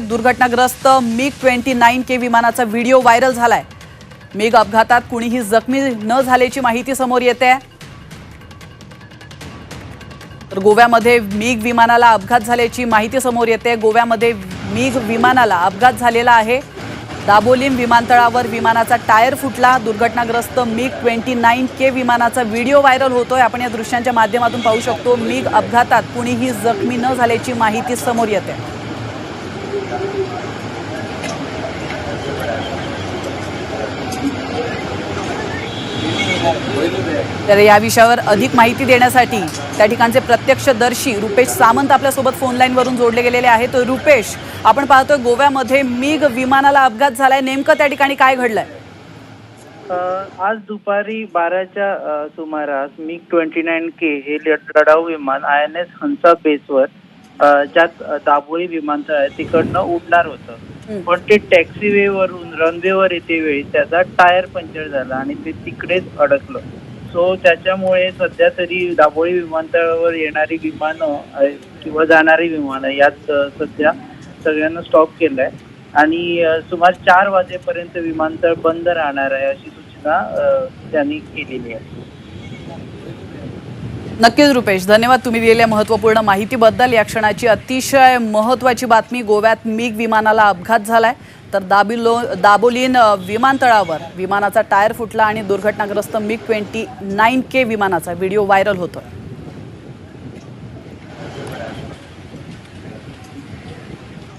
दुर्घटनाग्रस्त MiG twenty nine K विमानाचा video viral झालाय. मिग अपघातात कुणीही जखमी न झाल्याची माहिती समोर येते. तर गोव्यामध्ये मिग विमानाला अपघात झाल्याची माहिती समोर येते. गोव्यामध्ये मिग विमानाला अपघात झालेला आहे. दाबोलीम विमानतळावर विमानाचा टायर फुटला. दुर्घटनाग्रस्त मिग ट्वेंटी नाईन के विमानाचा व्हिडिओ व्हायरल होतोय. आपण या दृश्यांच्या माध्यमातून पाहू शकतो मिग अपघातात कुणीही जखमी न झाल्याची माहिती समोर येते. तर या विषयावर अधिक माहिती देण्यासाठी त्या ठिकाणचे प्रत्यक्षदर्शी रुपेश सामंत आपल्यासोबत फोन लाईनवरून जोडले गेलेले आहेत. तर रुपेश आपण पाहतोय गोव्यामध्ये मिग विमानाला अपघात झालाय. नेमकं त्या ठिकाणी काय घडलंय? आज दुपारी बाराच्या सुमारास मिग ट्वेंटी नाईन के हे लढाऊ विमान आय एन एस हंसा बेसवर ज्यात दाबोळी विमानतळ आहे तिकडनं उडणार होतं. पण ते टॅक्सीवे वरून रनवेवर येते वेळी त्याचा टायर पंक्चर झाला आणि ते तिकडेच अडकलं. सो त्याच्यामुळे सध्या तरी दाबोळी विमानतळावर येणारी विमानं किंवा जाणारी विमानं यात सध्या सगळ्यांना स्टॉप केलंय. आणि सुमारे चार वाजेपर्यंत विमानतळ बंद राहणार आहे अशी सूचना त्यांनी केलेली आहे. नक्कीच रुपेश धन्यवाद तुम्ही दिलेल्या महत्त्वपूर्ण माहितीबद्दल. या क्षणाची अतिशय महत्त्वाची बातमी गोव्यात मिग विमानाला अपघात झालाय. तर दाबिलो दाबोलीन विमानतळावर विमानाचा टायर फुटला आणि दुर्घटनाग्रस्त मिग ट्वेंटी नाईन के विमानाचा व्हिडिओ व्हायरल होतोय.